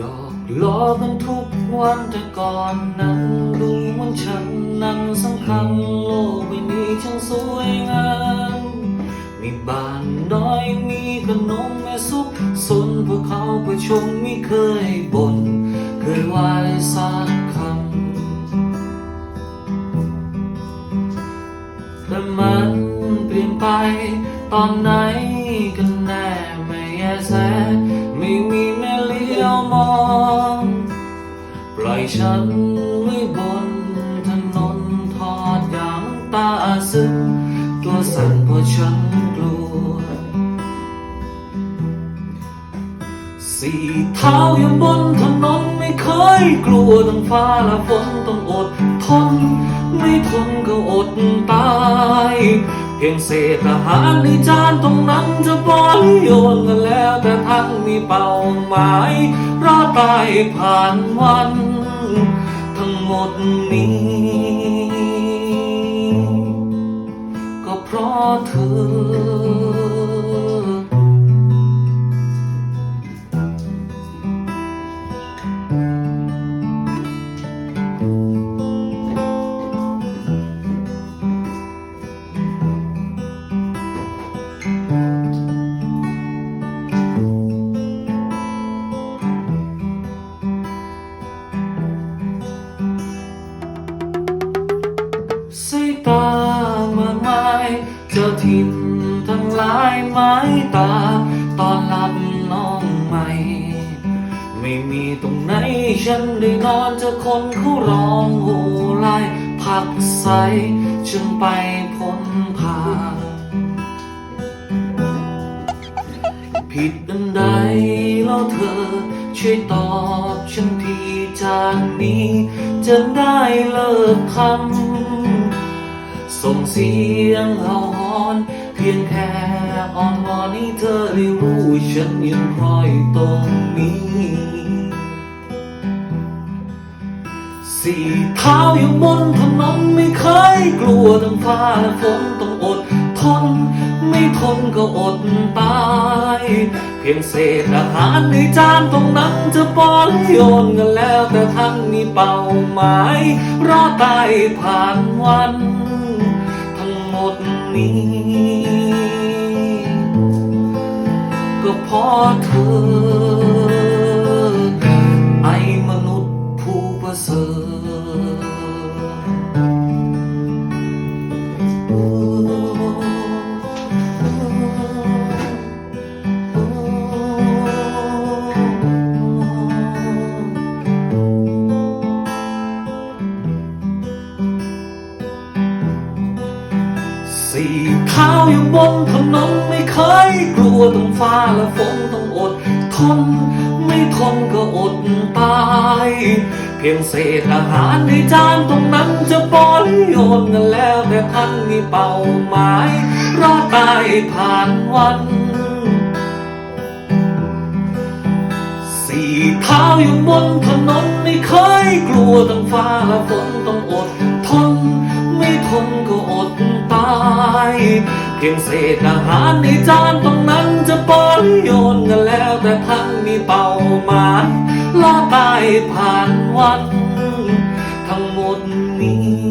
รอกันทุกวันแต่ก่อนนั้นดูเหมันฉันนั้นสำคัญโลกใบนี้ช่างสวยงามมีบ้านน้อยมีขนมแม่ซุปสนพวกเขาประชมไม่เคยบน่นเคยไหวายสักคำแต่มันเปลี่ยนไปตอนไหนกันแน่ไม่แยแส ปล่อยฉันไว้บนถนนทอดอย่างตาซึ้งตัวสั่นเพราะฉันกลัว สี่เท้าอยู่บนถนนไม่เคยกลัวทั้งฟ้าและฝนต้องอดทน ไม่ทนก็อดตาย เพียงเศษอาหารในจานตรงนั้นจะปล่อยโยนกันแล้วแต่ทั้งมีเป้าหมายรอดตายผ่านวัน ทั้งหมดนี้ ก็เพราะเธอ จอทิมทั้งหลายไม้ตา ตอนหลับน้องใหม่ ไม่มีตรงไหนฉันได้นอนเจอคนเขาร้องโหไล่ผักใสฉันไปพ้นผ่าผิดอันใดแล้วเธอ ช่วยตอบฉันทีจากนี้ จะได้เลิกคำ ส่งเสียงเห่าหอนเพียงแค่อ่อนวอนให้เธอได้รู้ฉันยังคอยตรงนี้สี่เท้าอยู่บนถนนไม่เคยกลัวทั้งฟ้าและฝนต้องอดทน ไม่ทนก็อดตาย เพียงเศษอาหารในจานตรงนั้นจะปอยโยนกันแล้วแต่ทั้งมีเป้าหมาย รอตายผ่านวัน นี้ ก็เพราะเธอ สี่เท้าอยู่บนถนนไม่เคยกลัวต้องฟ้าและฝนต้องอดทน ไม่ทนก็อดตาย เพียงเศษอาหารในจานตรงนั้นจะปล่อยโยนกันแล้วแต่ท่านมีเป้าหมายรอดตายผ่านวันสี่เท้าอยู่บนถนนไม่เคยกลัวทั้งฟ้าและฝน เพียงเศษอาหารในจานตรงนั้นจะปล่อยโยนกันแล้วแต่ท่านมีเป้าหมายล่อตายผ่านวัน ทั้งหมดนี้